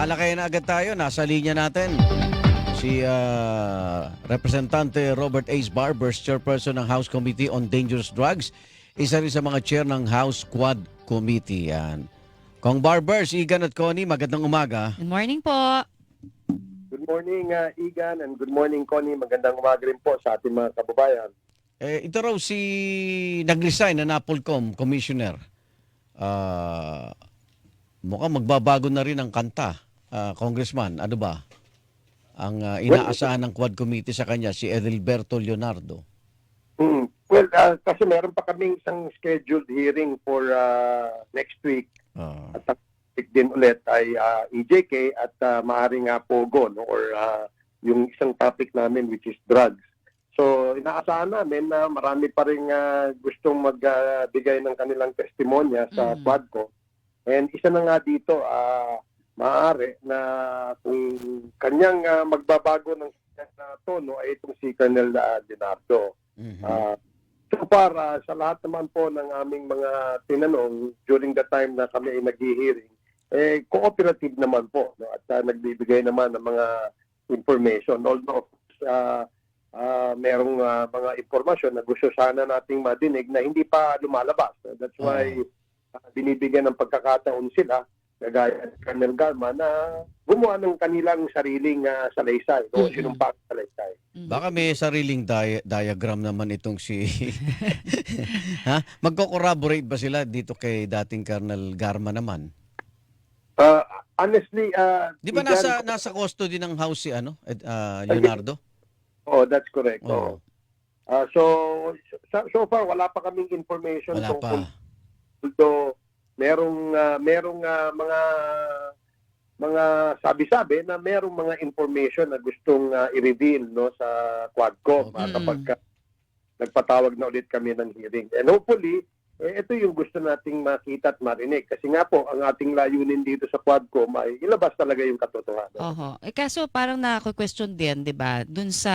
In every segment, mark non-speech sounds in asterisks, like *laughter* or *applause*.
Alakay na agad tayo. Nasa linya natin. Si ah, Representante Robert Ace Barbers, Chairperson ng House Committee on Dangerous Drugs. Isa rin sa mga chair ng House Quad Committee. Yan. Kong Barbers, Igan at Connie, magandang umaga. Good morning po. Good morning, uh, Igan, and good morning, Connie. Magandang umaga rin po sa ating mga kababayan. Eh, ito raw si nag-resign na Napolcom Commissioner. Ah, mukhang magbabago na rin ang kanta. Ah, Congressman, ano ba? Ang ah, inaasahan ng Quad Committee sa kanya, si Edelberto Leonardo. Hmm. Well, uh, kasi meron pa kaming isang scheduled hearing for uh, next week. Ah, At ang week din ulit ay uh, EJK at uh, maaaring nga Pogo, no? or uh, yung isang topic namin which is drugs. So, inaasahan namin na marami pa rin uh, gustong magbigay ng kanilang testimonya sa Mhm. Quadco. And isa na nga dito, ah maaari na kung kanyang ah, magbabago ng uh, tono ay itong si Colonel uh, Dinardo. mhm. Ah, so far, ah, sa lahat naman po ng aming mga tinanong during the time na kami ay nag-hearing, eh, cooperative naman po no? at ah, nagbibigay naman ng mga information. Although, uh, uh, merong ah, mga impormasyon na gusto sana nating madinig na hindi pa lumalabas. That's why ah, binibigyan ng pagkakataon sila kagaya ni Colonel Garma na gumawa ng kanilang sariling ah, salaysay o Mm-mm. sinumpang salaysay. Mhm. Baka may sariling dia- diagram naman itong si... *laughs* ha? Magko-corroborate ba sila dito kay dating Colonel Garma naman? Uh, honestly, uh, Di ba nasa nasa custody ng house si ano, ah, Leonardo? Oh, that's correct. Oo. Oh. Uh, so, so, so far, wala pa kaming information Wala tungkol pa. dito. Merong, ah, merong ah, mga mga sabi-sabi na merong mga information na gustong ah, i-reveal no sa Quadcom Okay. ah, kapag ka- nagpatawag na ulit kami ng hearing. And hopefully, eh, ito yung gusto nating makita at marinig. Kasi nga po, ang ating layunin dito sa Quadcom ay ilabas talaga yung katotohanan. Oho. Eh kaso parang nakaka-question din, 'di ba? Dun sa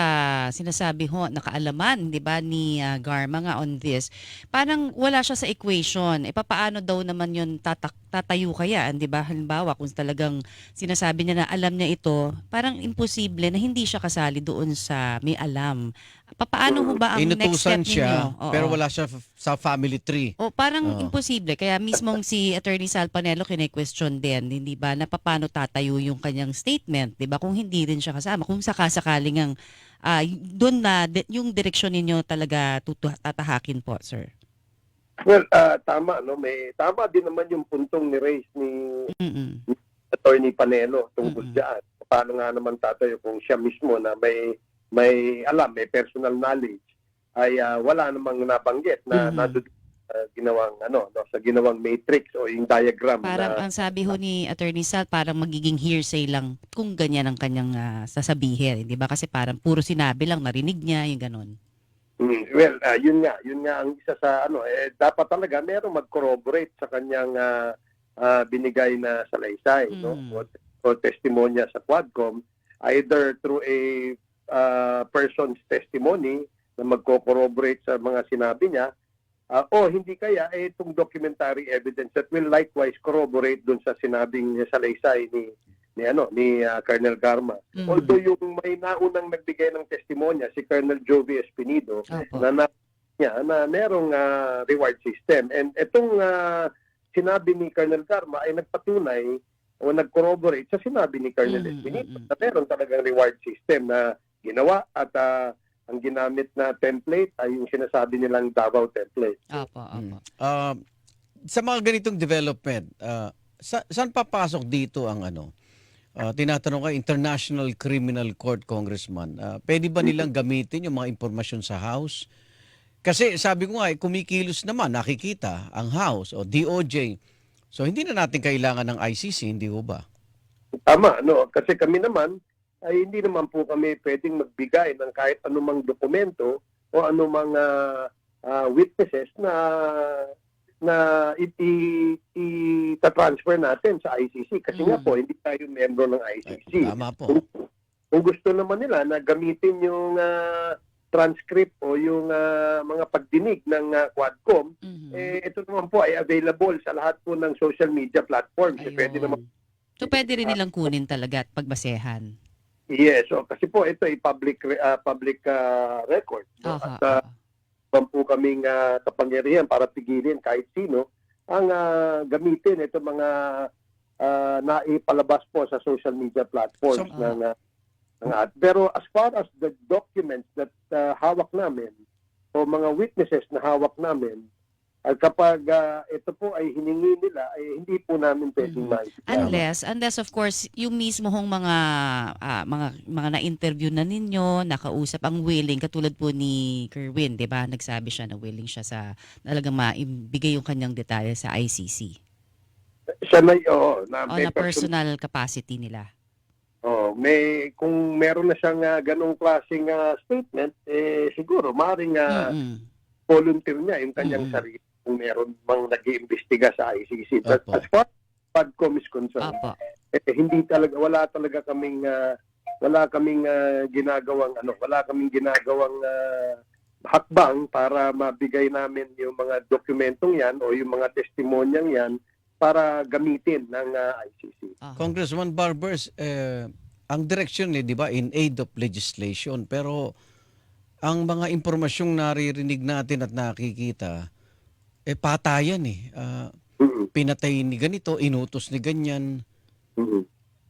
sinasabi ho nakaalaman, 'di ba, ni ah, Garma nga on this. Parang wala siya sa equation. E papaano daw naman 'yun tatak tatayo kaya, 'di ba? Halimbawa, kung talagang sinasabi niya na alam niya ito, parang imposible na hindi siya kasali doon sa may alam. Papaano ho ba ang next Inutusan step siya, ninyo? Oo. pero wala siya f- sa family tree. O parang Oo. imposible. Kaya mismong si Attorney Sal Panelo kine-question din, hindi ba, na paano tatayo yung kanyang statement, di ba? Kung hindi rin siya kasama, kung sakasakaling ang ah, doon na di- yung direksyon ninyo talaga tutu- tatahakin po, sir. Well, ah, tama, no? May, tama din naman yung puntong ni Race ni Mm-mm. Attorney Panelo tungkol Mm-mm. dyan. Paano nga naman tatayo kung siya mismo na may may alam, may personal knowledge ay ah, wala namang nabanggit na Mhm. nandun sa ginawang ano no sa ginawang matrix o yung diagram Parang na ang sabi ho ni Attorney Sal, parang magiging hearsay lang kung ganyan ang kanyang ah, sasabihin, di ba? Kasi parang puro sinabi lang, narinig niya, yung ganun. Mm, well ah, yun nga yun nga ang isa sa ano eh dapat talaga merong mag-corroborate sa kanyang ah, ah, binigay na salaysay no Mhm. o, o testimonya sa Quadcom either through a ah, person's testimony na magko-corroborate sa mga sinabi niya ah, o hindi kaya eh, itong documentary evidence that will likewise corroborate dun sa sinabing salaysay ni ni ano ni ah, Colonel Garma Mhm. although yung may naunang nagbigay ng testimonya si Colonel Jovi Espinido Opo. na na niya na merong ah, reward system. And itong ah, sinabi ni Colonel Garma ay nagpatunay o nag-corroborate sa sinabi ni Colonel Mhm, Espinito mhm. na meron talagang reward system na ginawa at ah, ang ginamit na template ay yung sinasabi nilang Davao template. Opo, opo. Ah, sa mga ganitong development, ah, sa, saan papasok dito ang ano? Ah, tinatanong ka, International Criminal Court Congressman. Ah, pwede ba nilang gamitin yung mga impormasyon sa House? Kasi sabi ko nga, eh, kumikilos naman, nakikita ang House o DOJ. So hindi na natin kailangan ng ICC, hindi ho ba? Tama, no? Kasi kami naman ay hindi naman po kami pwedeng magbigay ng kahit anumang dokumento o anumang ah, ah, witnesses na na iti i-transfer natin sa ICC kasi nga Mm. po hindi tayo membro ng Ay, ICC. tama po. Kung, kung gusto naman nila na gamitin yung ah, transcript o yung ah, mga pagdinig ng ah, Quadcom, Mhm. eh ito naman po ay available sa lahat po ng social media platforms. Eh, Pwede Ayun. naman So pwede rin nilang kunin talaga at pagbasehan. Yes, so kasi po ito ay public ah, public ah, record. No? Aha, At uh, po kaming ah, kapangyarihan para pigilin kahit sino ang ah, gamitin ito mga ah, naipalabas po sa social media platforms So, ng, ah, ng ad. Pero as far as the documents that ah, hawak namin o mga witnesses na hawak namin, at kapag ah, ito po ay hiningi nila, ay hindi po namin pwedeng maisip. Unless, unless of course, yung mismo hong mga, ah, mga, mga na-interview na ninyo, nakausap ang willing, katulad po ni Kerwin, di ba? Nagsabi siya na willing siya sa talagang maibigay yung kanyang detalye sa ICC. Siya na, oo, na, O may na person- personal capacity nila. Oh, may kung meron na siyang ah, ganong klaseng ah, statement, eh siguro maring ah, Mm-mm. volunteer niya yung kanyang Mm-mm. sarili kung meron mang nag-iimbestiga sa ICC. But Opo. as far as PAGCOM is concerned, Opo. eh, hindi talaga wala talaga kaming ah, wala kaming ah, ginagawang ano, wala kaming ginagawang ah, hakbang para mabigay namin yung mga dokumentong yan o yung mga testimonyang yan para gamitin ng ah, ICC. Aha. Congressman Barbers, eh, ang direksyon eh, di ba, in aid of legislation. Pero ang mga impormasyong naririnig natin at nakikita, eh patayan eh. Ah, Mhm. pinatay ni ganito, inutos ni ganyan. Mhm.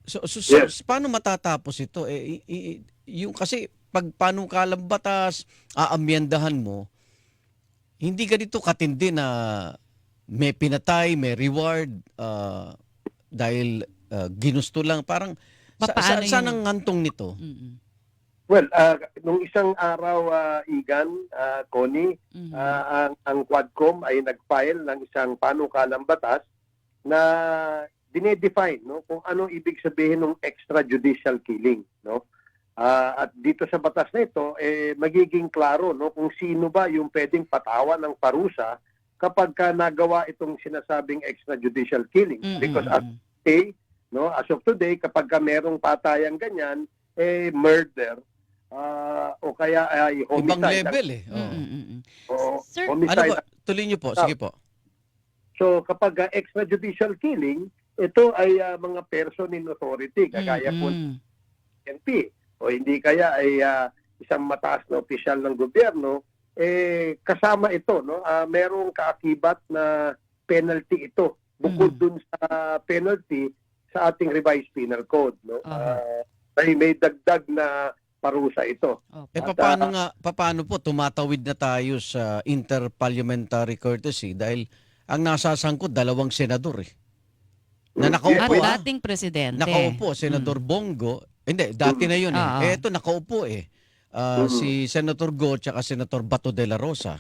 So, so, so, Yes. paano matatapos ito? Eh, i- i- yung kasi pag panukalang batas, aamyendahan mo, hindi ganito katindi na may pinatay, may reward, ah, dahil ah, ginusto lang. Parang, sa, sa, Papaano saan yung- ang ngantong nito? Mm-mm. Well, ah, nung isang araw, ah, Igan, ah, Connie, Mhm. ah, ang, ang Quadcom ay nag-file ng isang panukalang batas na dinedefine no, kung anong ibig sabihin ng extrajudicial killing. No? Ah, at dito sa batas na ito, eh, magiging klaro no, kung sino ba yung pwedeng patawan ng parusa kapag ka nagawa itong sinasabing extrajudicial killing. Mm-mm. Because as today, no, as of today, kapag ka merong patayang ganyan, eh, murder, ah, o kaya ay homicide. Ibang level eh. Oo. Mm-mm, mm-mm. O, Sir, Ano homicide. ba? Tuloy niyo po. Sige po. So kapag uh, extrajudicial killing, ito ay ah, mga person in authority, kagaya po ng Mm-mm. PNP. O hindi kaya ay ah, isang mataas na opisyal ng gobyerno, eh kasama ito, no? Ah, merong kaakibat na penalty ito. Bukod Mm. dun sa penalty sa ating revised penal code, no? Ah, ay may dagdag na parusa ito. Opo. Eh At, paano ah, nga paano po tumatawid na tayo sa interparliamentary courtesy dahil ang nasasangkot dalawang senador eh. Na Mm, nakaupo ah. dating presidente. Nakaupo senador Bongo. Hindi, dati na 'yun eh. Oo. Eh ito nakaupo eh. Mhm. si Senator Go at Senator Bato de la Rosa.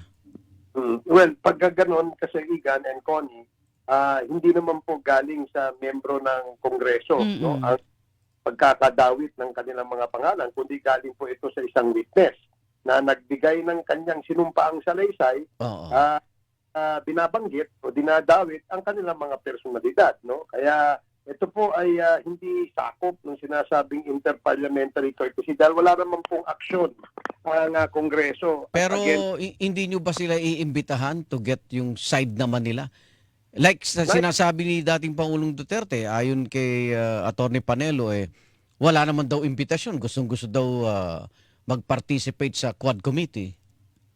Mm. Well, pag gano'n kasi Igan and Connie, ah, hindi naman po galing sa membro ng Kongreso Mm-mm. no ang pagkakadawit ng kanilang mga pangalan kundi galing po ito sa isang witness na nagbigay ng kanyang sinumpaang salaysay Oo. ah, ah, binabanggit o dinadawit ang kanilang mga personalidad no kaya ito po ay ah, hindi sakop ng sinasabing interparliamentary courtesy dahil wala naman pong aksyon ang ah, Kongreso Pero against i- hindi nyo ba sila iimbitahan to get yung side naman nila? Like sa sinasabi ni dating Pangulong Duterte, ayon kay uh, Attorney Panelo, eh, wala naman daw imbitasyon. Gustong gusto daw uh, mag-participate sa Quad Committee.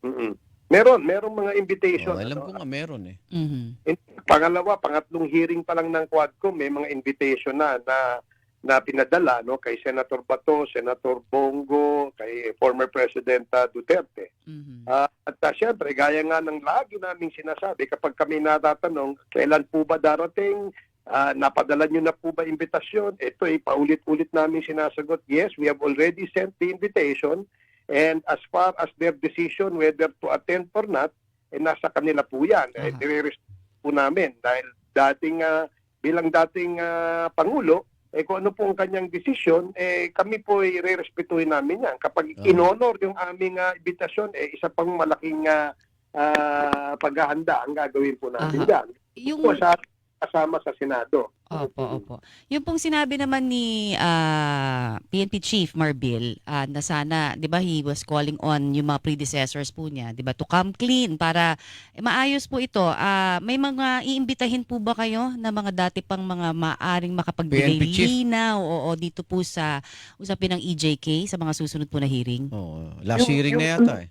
Mm-mm. Meron, merong mga invitation. Oh, alam ano. ko nga meron eh. Mhm. Pangalawa, pangatlong hearing pa lang ng Quadcom, may mga invitation na na, na pinadala no kay Senator Bato, Senator Bongo, kay former President uh, Duterte. Mhm. Ah, at uh, syempre, gaya nga ng lagi naming sinasabi, kapag kami natatanong, kailan po ba darating, Ah, napadala nyo na po ba invitasyon? Ito ay paulit-ulit namin sinasagot, yes, we have already sent the invitation and as far as their decision whether to attend or not, eh, nasa kanila po yan. Eh, Aha. nire-respect po namin dahil dating, ah, bilang dating ah, Pangulo, eh kung ano po ang kanyang desisyon, eh kami po ay re-respetuhin namin yan. Kapag Aha. in-honor yung aming ah, invitasyon, eh isa pang malaking ah, ah, paghahanda ang gagawin po natin Aha. yan. Yung Po, sa kasama sa Senado. Opo, opo. Yung pong sinabi naman ni ah, PNP Chief Marbil ah, na sana, 'di ba, he was calling on yung mga predecessors po niya, 'di ba, to come clean para eh, maayos po ito. Ah, may mga iimbitahin po ba kayo na mga dati pang mga maaring makapagbigay PNP chief. linaw o, dito po sa usapin ng EJK sa mga susunod po na hearing? Oh, last Yung- hearing na yung- yata eh.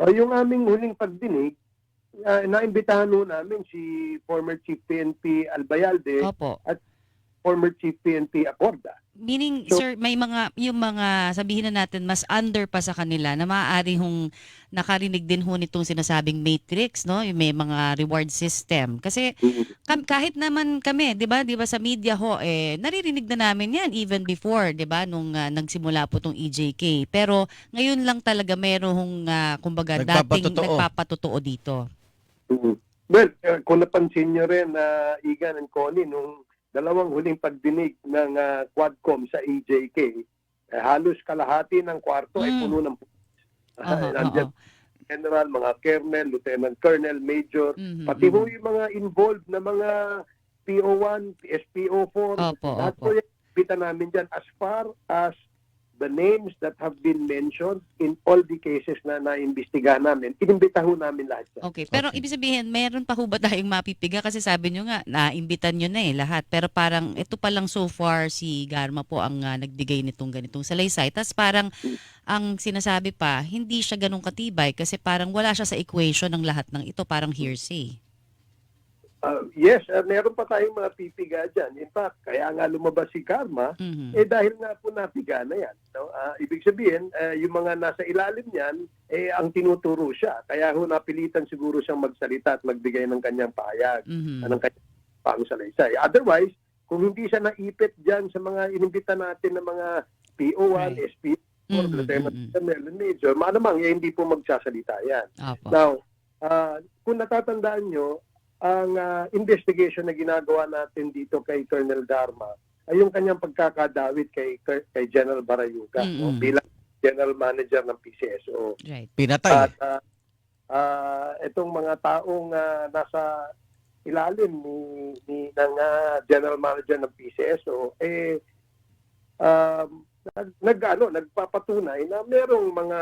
O, yung aming huling pagdinig, uh, naimbitahan ho namin si former Chief PNP Albayalde, Opo. former Chief PNP Acorda. Meaning, So- sir, may mga, yung mga, sabihin na natin, mas under pa sa kanila na maaari hong nakarinig din ho nitong sinasabing matrix, no? Yung may mga reward system. Kasi kam- kahit naman kami, 'di ba? 'Di ba sa media ho eh naririnig na namin 'yan even before, 'di ba? Nung ah, nagsimula po tong EJK. Pero ngayon lang talaga merong uh, kumbaga dating nagpapatotoo dito. Mhm. Well, uh, kung napansin nyo rin na Igan and Connie, nung dalawang huling pagdinig ng uh, Quadcom sa EJK, eh, halos kalahati ng kwarto ay Mm. puno ng uh, Nandiyan general, mga colonel, lieutenant colonel, major, Mhm, pati mhm. yung mga involved na mga PO1, SPO4, Opo, lahat opo. po kita namin dyan as far as the names that have been mentioned in all the cases na naimbestigahan namin, inimbita ho namin lahat yan. Okay, pero Okay. ibig sabihin, meron pa ho ba tayong mapipiga? Kasi sabi nyo nga, naimbitan nyo na eh lahat. Pero parang ito pa lang so far si Garma po ang ah, nagbigay nitong ganitong salaysay. Tapos parang ang sinasabi pa, hindi siya ganun katibay kasi parang wala siya sa equation ng lahat ng ito. Parang hearsay. Uh, yes, uh, meron pa tayong mga pipiga dyan. In fact, kaya nga lumabas si Karma, Mhm. eh dahil nga po napiga na yan. No? Ah, ibig sabihin, eh, yung mga nasa ilalim niyan, eh ang tinuturo siya. Kaya ho napilitan siguro siyang magsalita at magbigay ng kanyang pahayag, Mhm. ng kanyang pangsalaysay. Otherwise, kung hindi siya naipit dyan sa mga inimbita natin ng mga PO1, Right. SP, or Mhm, mhm. Colonel, and Major, malamang eh, hindi po magsasalita yan. Opo. Now, ah, kung natatandaan nyo, ang ah, investigation na ginagawa natin dito kay Colonel Dharma ay yung kanyang pagkakadawit kay kay General Barayuga no, Mm-mm. bilang General Manager ng PCSO. Right. Pinatay. At ah, ah, itong mga taong ah, nasa ilalim ni, ni ng ah, General Manager ng PCSO eh um, nag, nag ano, nagpapatunay na merong mga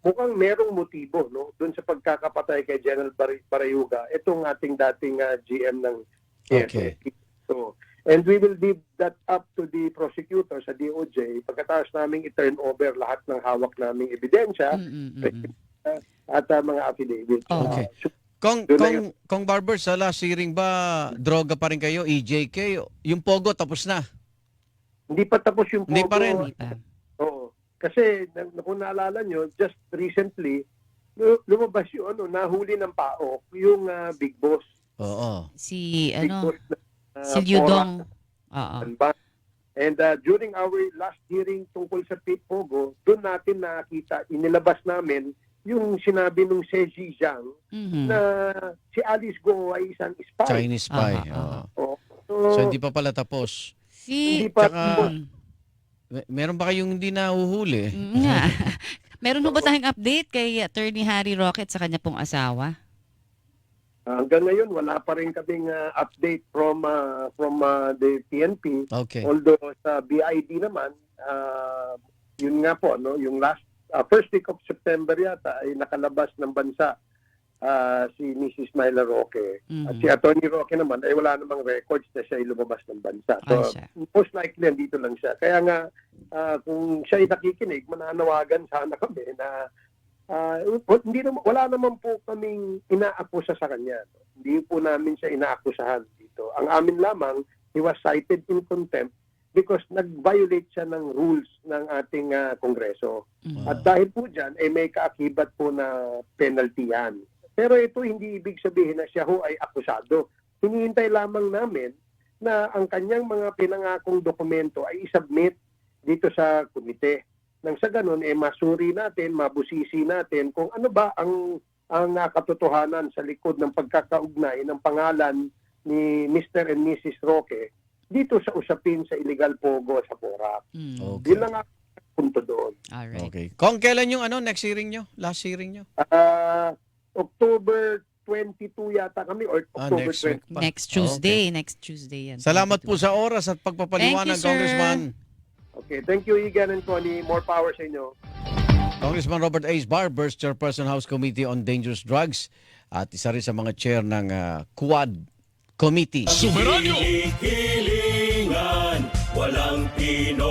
mukhang merong motibo no doon sa pagkakapatay kay General Bar- Barayuga itong ating dating ah, GM ng Okay. So, and we will leave that up to the prosecutor sa DOJ pagkatapos naming i-turn over lahat ng hawak naming ebidensya Mhm, mhm. at ah, mga affidavit. Okay. Ah, so, Kong, Yun na kong, kong Barber, sa last hearing ba, droga pa rin kayo, EJK? Yung Pogo, tapos na. hindi pa tapos yung Hindi pa Pogo. rin. Hindi pa. Kasi na- kung naalala nyo, just recently, lu- lumabas yung ano, nahuli ng PAOK, yung ah, Big Boss. Oo. Si, Big ano, Boss na, ah, si Liudong. Oo. And uh, during our last hearing tungkol sa Pete Pogo, doon natin nakita, inilabas namin yung sinabi nung Seji Zhang Mhm. na si Alice Go ay isang spy. Chinese spy. Oo. Oo. So, So, hindi pa pala tapos. Si, hindi pa Tsaka- Mm. Mer- Meron ba kayong hindi nahuhuli? Mm, nga. *laughs* Meron ho ba tayong update kay Attorney Harry Rocket sa kanya pong asawa? hanggang ngayon wala pa rin kaming uh, update from uh, from uh, the PNP. Okay. Although sa BID naman, uh, yun nga po, no, yung last uh, first week of September yata ay nakalabas ng bansa uh, si Mrs. Myla Roque. At Mhm. si Attorney Roque naman ay wala namang records na siya ay lumabas ng bansa. So, most likely nandito lang siya. Kaya nga, ah, kung siya ay nakikinig, mananawagan sana kami na ah, hindi naman, wala naman po kaming inaakusa sa kanya. Hindi po namin siya inaakusahan dito. Ang amin lamang, he was cited in contempt because nag-violate siya ng rules ng ating ah, Kongreso. Mhm. At dahil po dyan, eh, may kaakibat po na penalty yan. Pero ito hindi ibig sabihin na siya ho ay akusado. Hinihintay lamang namin na ang kanyang mga pinangakong dokumento ay isubmit dito sa komite. Nang sa ganun, eh, masuri natin, mabusisi natin kung ano ba ang ang katotohanan sa likod ng pagkakaugnay ng pangalan ni Mr. and Mrs. Roque dito sa usapin sa illegal pogo sa Porac. Mm. Okay. Yun lang ang punto doon. Alright. Okay. Kung kailan yung ano, next hearing nyo? Last hearing nyo? Ah, October 22 yata kami or Ah, October next week 20. pa. Next Tuesday, next Tuesday yan. Salamat 22. po sa oras at pagpapaliwanag, Thank you, sir. Congressman. Okay, thank you Igan and Connie. More power sa inyo. Congressman Robert Ace Barbers, Chairperson House Committee on Dangerous Drugs at isa rin sa mga chair ng ah, Quad Committee. Sumeranyo! Hilingan, walang pinoproblema.